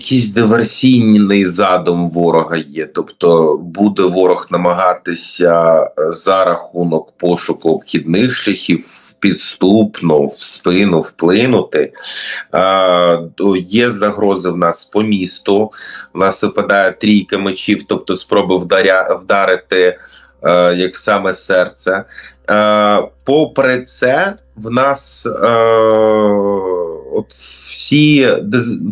якийсь диверсійний задум ворога є. Тобто буде ворог намагатися е, за рахунок пошуку обхідних шляхів підступно в спину вплинути. Е, Є загрози в нас по місту. У нас випадає трійка мечів, тобто спроби вдаря, вдарити е, як саме серце. Попри це, в нас. От всі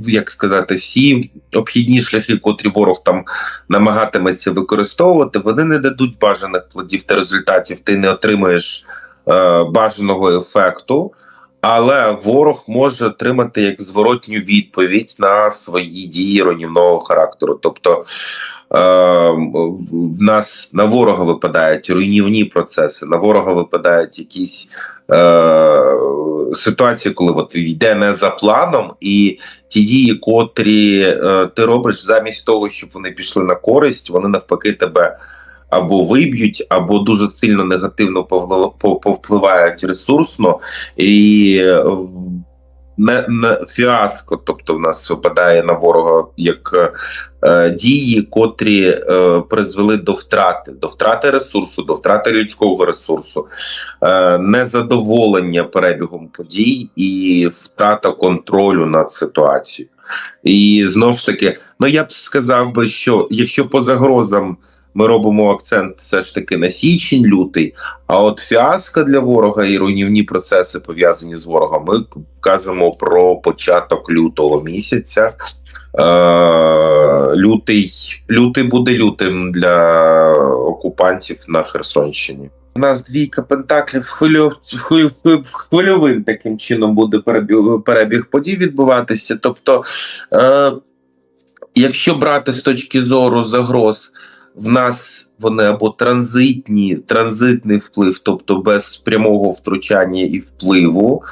як сказати, всі обхідні шляхи, котрі ворог там намагатиметься використовувати, вони не дадуть бажаних плодів та результатів. Ти не отримаєш е, бажаного ефекту. Але ворог може отримати як зворотню відповідь на свої дії руйнівного характеру. Тобто е, в нас на ворога випадають руйнівні процеси, на ворога випадають якісь ситуації, коли от йде не за планом, і ті дії, котрі е, ти робиш замість того, щоб вони пішли на користь, вони навпаки тебе або виб'ють, або дуже сильно негативно повпливають ресурсно. І не, не фіаско, тобто в нас випадає на ворога як е, дії, котрі е, призвели до втрати, до втрати ресурсу, до втрати людського ресурсу, е, незадоволення перебігом подій і втрата контролю над ситуацією. І знову ж таки, ну я б сказав би, що якщо по загрозам. Ми робимо акцент все ж таки на січень, лютий. А от фіаско для ворога і руйнівні процеси пов'язані з ворогом. Ми кажемо про початок лютого місяця. Е, Лютий лютий буде лютим для окупантів на Херсонщині. У нас двійка пентаклів хвилю, хвильовим таким чином буде перебіг, перебіг подій відбуватися. Тобто, е, якщо брати з точки зору загроз в нас вони або транзитні, транзитний вплив, тобто без прямого втручання і впливу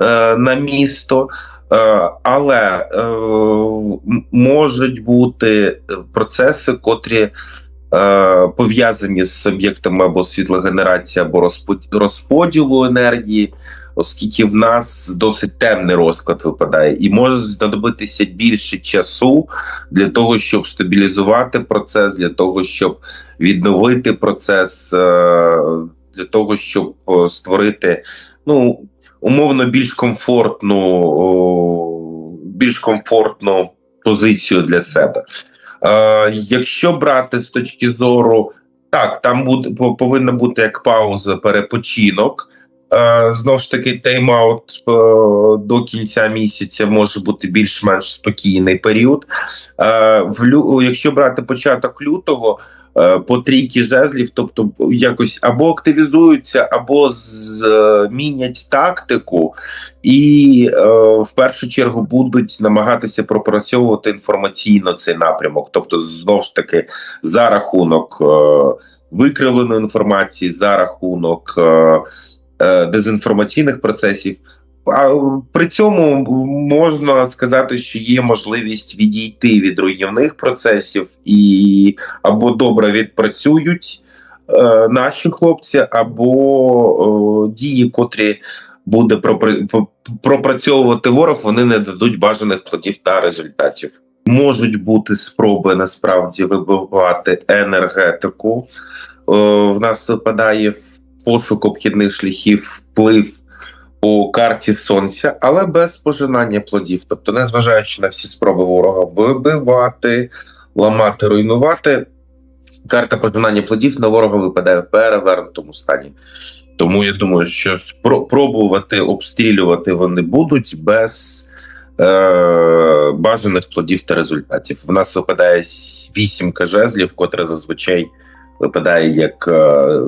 е, на місто. Е, але е, можуть бути процеси, котрі е, пов'язані з об'єктами або світлогенерації, або розподілу енергії оскільки в нас досить темний розклад випадає, і може знадобитися більше часу для того, щоб стабілізувати процес, для того, щоб відновити процес, е, для того, щоб створити ну умовно більш комфортну, більш комфортну позицію для себе. Е, якщо брати з точки зору, так там буде повинна бути як пауза, перепочинок. Е, знову ж таки, тайм-аут е, до кінця місяця може бути більш-менш спокійний період. Е, в лю... Якщо брати початок лютого по трійки жезлів, тобто якось або активізуються, або змінять тактику, і в першу чергу будуть намагатися пропрацьовувати інформаційно цей напрямок, тобто знову ж таки за рахунок викривленої інформації, за рахунок. Е, дезінформаційних процесів. А при цьому можна сказати, що є можливість відійти від руйнівних процесів і або добре відпрацюють е, наші хлопці, або е, дії, котрі буде пропрацьовувати ворог, вони не дадуть бажаних плодів та результатів. Можуть бути спроби насправді вибивати енергетику. Е, в нас випадає в пошук обхідних шляхів, вплив по карті сонця, але без пожинання плодів. Тобто, незважаючи на всі спроби ворога вбивати, ламати, руйнувати, карта пожинання плодів на ворога випадає в перевернутому стані. Тому я думаю, що спробувати обстрілювати вони будуть без е, бажаних плодів та результатів. В нас випадає вісімка жезлів, котре зазвичай випадає як е,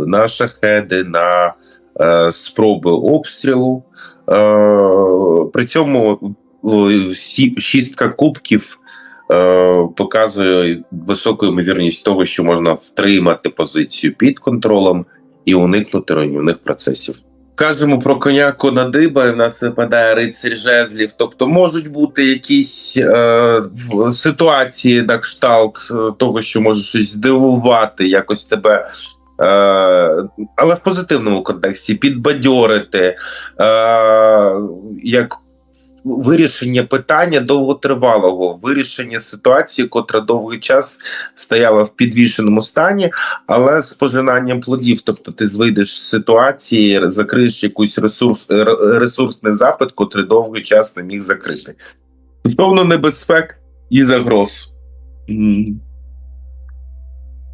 на шахеди, на е, спроби обстрілу. Е, при цьому шістка кубків показує високу ймовірність того, що можна втримати позицію під контролем і уникнути руйнівних процесів. Кажемо про коня диба, в нас випадає рицарь жезлів. Тобто можуть бути якісь е, ситуації на кшталт е, того, що може щось здивувати, якось тебе, е, але в позитивному контексті підбадьорити, е, як вирішення питання довготривалого, вирішення ситуації, котра довгий час стояла в підвішеному стані, але з пожинанням плодів. Тобто, ти вийдеш з ситуації, закриєш якийсь ресурс, ресурсний запит, котрий довгий час не міг закрити. Стосовно небезпек і загроз.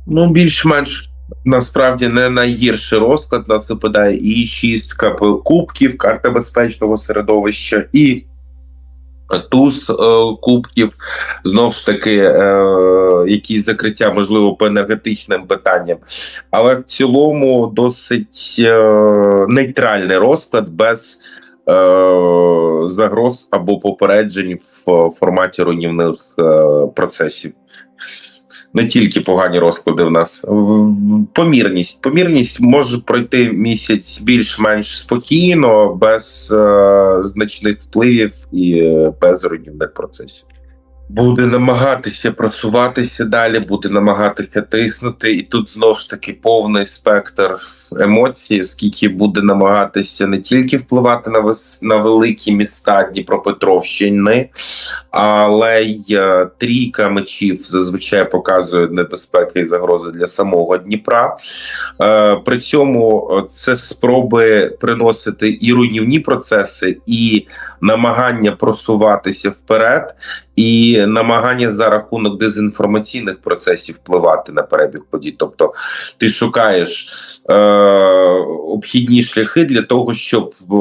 Ну, більш-менш насправді не найгірший розклад. Нас випадає і шістка кубків, карта безпечного середовища, і туз е, кубків. Знову ж таки, е, якісь закриття, можливо, по енергетичним питанням. Але в цілому досить е, нейтральний розклад без. Загроз або попереджень в форматі руйнівних процесів не тільки погані розклади в нас. Помірність. Помірність може пройти місяць більш-менш спокійно, без е, значних впливів і е, без руйнівних процесів буде намагатися просуватися далі, буде намагатися тиснути, і тут знову ж таки повний спектр емоцій, оскільки буде намагатися не тільки впливати на на великі міста Дніпропетровщини, але й е, трійка мечів зазвичай показує небезпеки і загрози для самого Дніпра. Е, при цьому це спроби приносити і руйнівні процеси, і намагання просуватися вперед і намагання за рахунок дезінформаційних процесів впливати на перебіг подій. Тобто ти шукаєш е, обхідні шляхи для того, щоб е,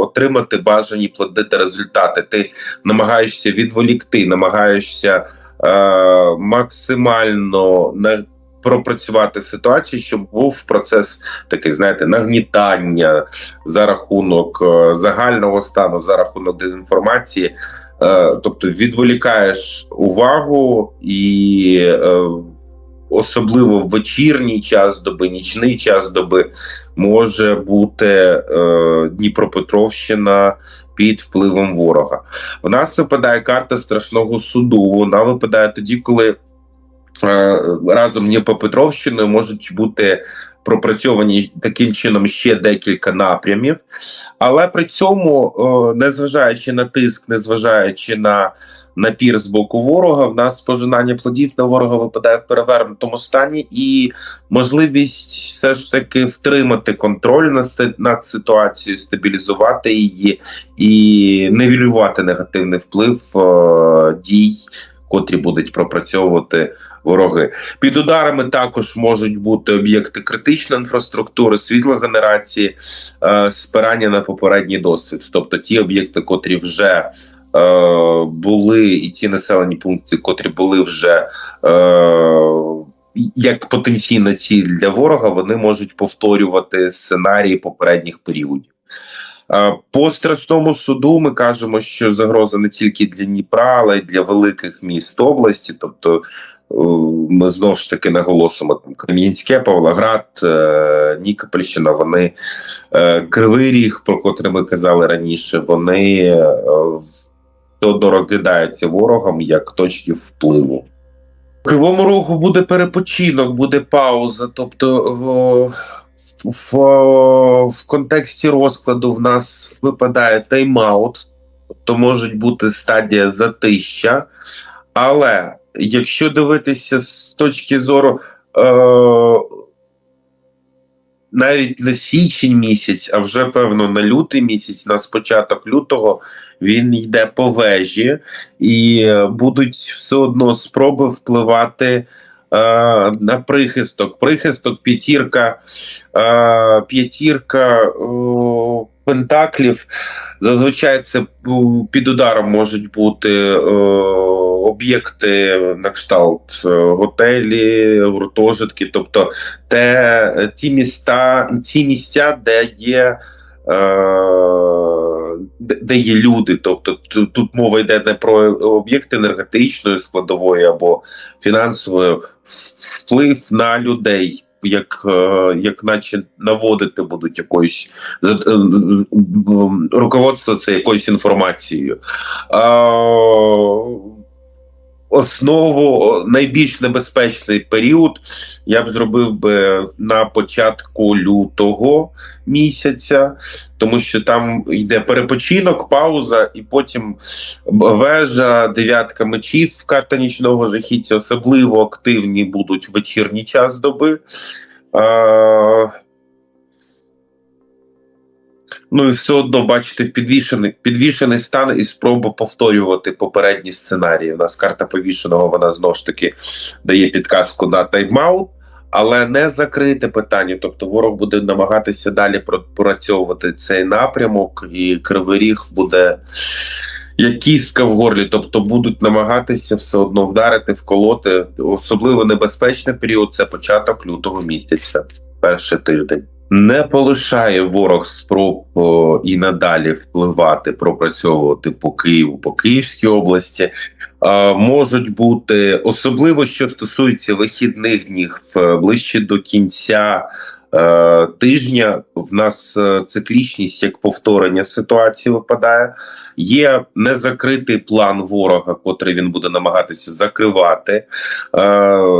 отримати бажані плодити результати. Ти намагаєшся відволікти, намагаєшся е, максимально не. Пропрацювати ситуацію, щоб був процес такий, знаєте, нагнітання за рахунок е, загального стану, за рахунок дезінформації, тобто відволікаєш увагу і е, особливо в вечірній час доби, нічний час доби може бути е, Дніпропетровщина. Під впливом ворога У нас випадає карта страшного суду. Вона випадає тоді, коли разом Дніпропетровщиною можуть бути пропрацьовані таким чином ще декілька напрямів, але при цьому, незважаючи на тиск, незважаючи на напір з боку ворога, в нас пожинання плодів на ворога випадає в перевернутому стані, і можливість все ж таки втримати контроль над, над ситуацією, стабілізувати її і невілювати негативний вплив е, дій котрі будуть пропрацьовувати вороги. Під ударами також можуть бути об'єкти критичної інфраструктури, світлогенерації, е, спирання на попередній досвід, тобто ті об'єкти, котрі вже е, були, і ті населені пункти, котрі були вже. Е, як потенційна ціль для ворога, вони можуть повторювати сценарії попередніх періодів. По страшному суду ми кажемо, що загроза не тільки для Дніпра, але й для великих міст області. Тобто ми знову ж таки наголосимо там Крем'янське, Павлоград, е, Нікопольщина. Вони е, Кривий Ріг, про котрий ми казали раніше, вони е, розглядаються ворогом як точки впливу. Кривому Рогу буде перепочинок, буде пауза. тобто в в контексті розкладу в нас випадає тайм-аут, тобто може бути стадія затища. Але якщо дивитися з точки зору е, навіть на січень місяць, а вже певно на лютий місяць, на спочаток лютого, він йде по вежі, і будуть все одно спроби впливати. Е, на прихисток. Прихисток, п'ятірка, е, п'ятірка пентаклів. Зазвичай це під ударом можуть бути е, об'єкти на кшталт готелі, гуртожитки, тобто те, ті міста, ті місця, де є де є люди, тобто тут мова йде не про об'єкти енергетичної складової або фінансової вплив на людей. Як е, як наче наводити будуть якоюсь е, е, руководство це якоюсь інформацією. Основу найбільш небезпечний період я б зробив би на початку лютого місяця, тому що там йде перепочинок, пауза, і потім вежа, дев'ятка мечів, карта нічного жахіття, особливо активні будуть вечірній час доби. Ну і все одно бачите, підвішений підвішений стан і спроба повторювати попередні сценарії. У нас карта повішеного, вона знову ж таки дає підказку на тайм-аут, але не закрите питання. Тобто ворог буде намагатися далі пропрацьовувати цей напрямок, і кривий ріг буде як кістка в горлі, тобто будуть намагатися все одно вдарити, вколоти. Особливо небезпечний період це початок лютого місяця, перший тиждень. Не полишає ворог спроб і надалі впливати, пропрацьовувати по Києву, по Київській області. Е, можуть бути особливо, що стосується вихідних днів ближче до кінця е, тижня. В нас е, циклічність як повторення ситуації випадає. Є незакритий план ворога, котрий він буде намагатися закривати е,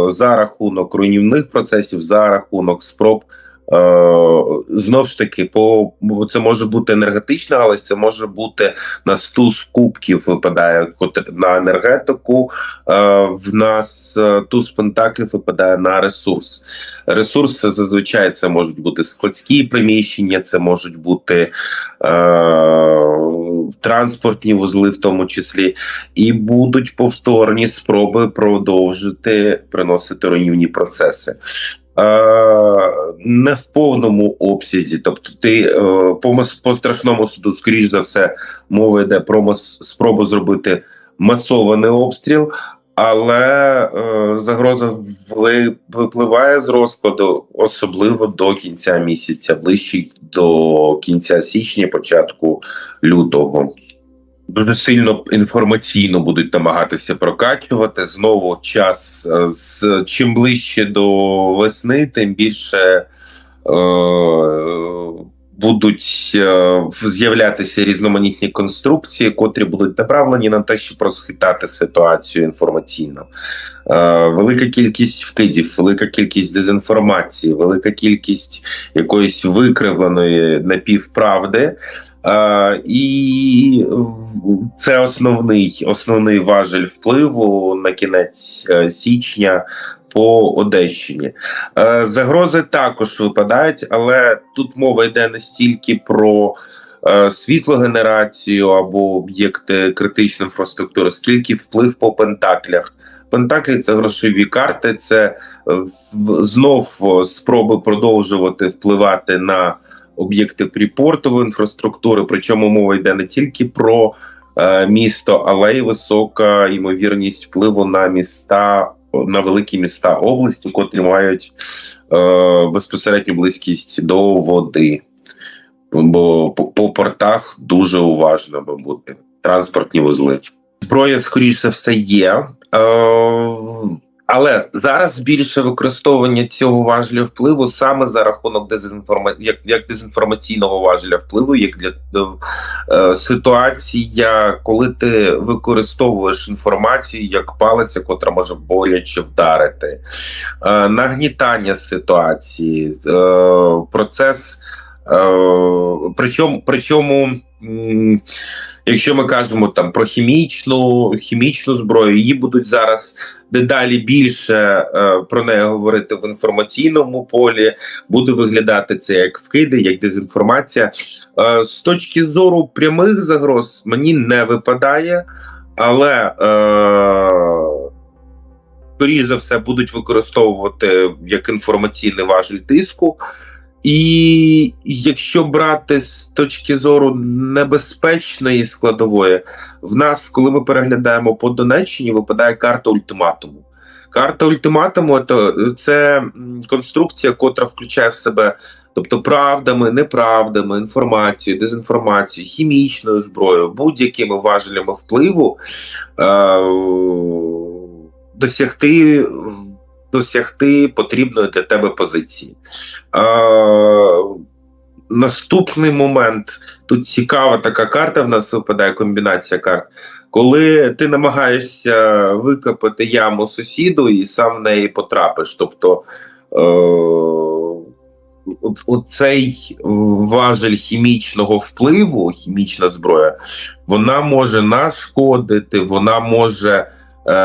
за рахунок руйнівних процесів, за рахунок спроб. Е, Знов ж таки, по це може бути енергетична галузь, це може бути на стул з кубків випадає на енергетику. Е, в нас е, туз пентаклів випадає на ресурс. Ресурси зазвичай це можуть бути складські приміщення, це можуть бути транспортні вузли, в тому числі, і будуть повторні спроби продовжити приносити руйнівні процеси. Не в повному обсязі, тобто ти е, по по страшному суду, скоріш за все, мова йде про спробу зробити масований обстріл, але е, загроза випливає з розкладу, особливо до кінця місяця, ближче до кінця січня, початку лютого. Дуже сильно інформаційно будуть намагатися прокачувати. Знову час е, з чим ближче до весни, тим більше е, будуть е, з'являтися різноманітні конструкції, котрі будуть направлені на те, щоб розхитати ситуацію інформаційно. Е, велика кількість вкидів, велика кількість дезінформації, велика кількість якоїсь викривленої напівправди. Uh, і це основний основний важель впливу на кінець січня по Одещині. Uh, загрози також випадають, але тут мова йде не стільки про світлогенерацію або об'єкти критичної інфраструктури, скільки вплив по пентаклях. Пентаклі це грошові карти, це знов спроби продовжувати впливати на об'єкти припортової інфраструктури. Причому мова йде не тільки про е, місто, але й висока ймовірність впливу на міста. На великі міста області, котрі мають е, безпосередню близькість до води, бо по, по портах дуже уважно би бути транспортні вузли. Зброя, скоріш за все, є. Е, але зараз більше використовування цього важеля впливу саме за рахунок дезінформа... як, як дезінформаційного важеля впливу, як для е, ситуація, коли ти використовуєш інформацію як палиця, котра може боляче вдарити, е, нагнітання ситуації, е, процес. Е, причому причому. Якщо ми кажемо там про хімічну хімічну зброю, її будуть зараз дедалі більше е, про неї говорити в інформаційному полі. Буде виглядати це як вкиди, як дезінформація. Е, з точки зору прямих загроз мені не випадає, але е, скоріш за все будуть використовувати як інформаційний важіль тиску. І якщо брати з точки зору небезпечної складової, в нас, коли ми переглядаємо по Донеччині, випадає карта ультиматуму. Карта ультиматуму це конструкція, котра включає в себе, тобто правдами, неправдами, інформацією, дезінформацією, хімічною зброєю, будь-якими важелями впливу е- досягти досягти потрібної для тебе позиції. А, Наступний момент тут цікава така карта. В нас випадає комбінація карт, коли ти намагаєшся викопати яму сусіду і сам в неї потрапиш. Тобто е, оцей важель хімічного впливу, хімічна зброя, вона може нашкодити, вона може е,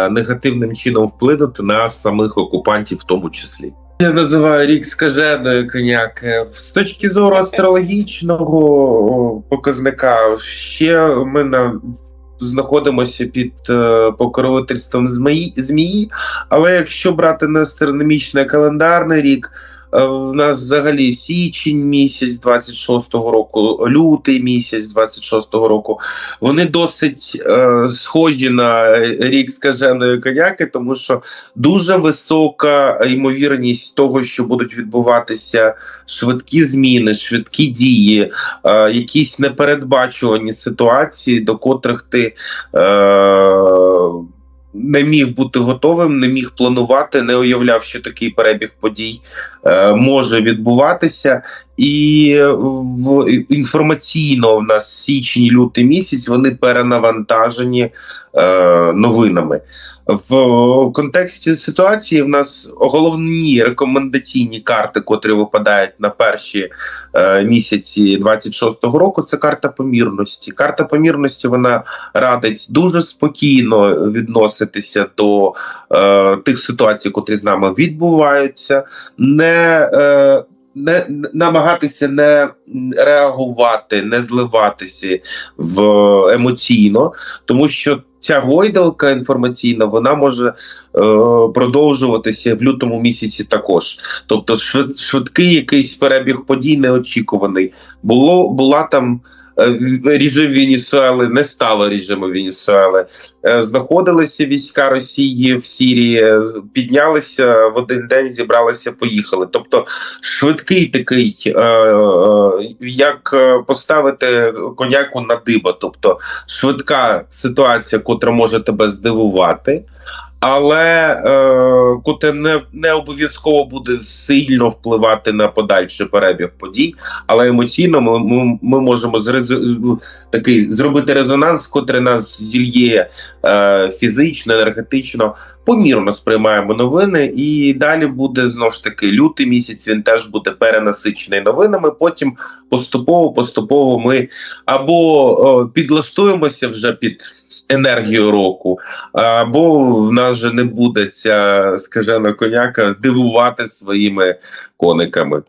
негативним чином вплинути на самих окупантів, в тому числі. Я називаю рік скаженою коняк. Е, З точки зору астрологічного показника, ще ми на. Знаходимося під е, покровительством змії, змії, але якщо брати не астрономічний календарний рік, е, в нас взагалі січень місяць 26-го року, лютий місяць 26-го року, вони досить е, схожі на рік скаженої коняки, тому що дуже висока ймовірність того, що будуть відбуватися швидкі зміни, швидкі дії, е, якісь непередбачувані ситуації, до котрих ти е, не міг бути готовим, не міг планувати, не уявляв, що такий перебіг подій е, може відбуватися. І в інформаційно в нас січень, лютий місяць вони перенавантажені е, новинами. В контексті ситуації в нас головні рекомендаційні карти, котрі випадають на перші е, місяці 26-го року, це карта помірності. Карта помірності вона радить дуже спокійно відноситися до е, тих ситуацій, котрі з нами відбуваються, не е, не намагатися не реагувати, не зливатися в емоційно, тому що ця гойдалка інформаційна вона може е, продовжуватися в лютому місяці також. Тобто, швид, швидкий якийсь перебіг подій неочікуваний. Було була там. Е, Режим Венесуели не стало режиму Венесуели. Е, Знаходилися війська Росії в Сірії, е, піднялися в один день, зібралися, поїхали. Тобто, швидкий такий, як поставити коняку на диба, тобто швидка ситуація, котра може тебе здивувати. Але е, куте не, не обов'язково буде сильно впливати на подальший перебіг подій, але емоційно ми, ми, ми можемо зрез... такий зробити резонанс, котрий нас зільє е, фізично, енергетично, помірно сприймаємо новини, і далі буде знову ж таки лютий місяць. Він теж буде перенасичений новинами. Потім поступово, поступово ми або о, підлаштуємося вже під енергію року, або в нас вже не буде ця скажена коняка дивувати своїми кониками.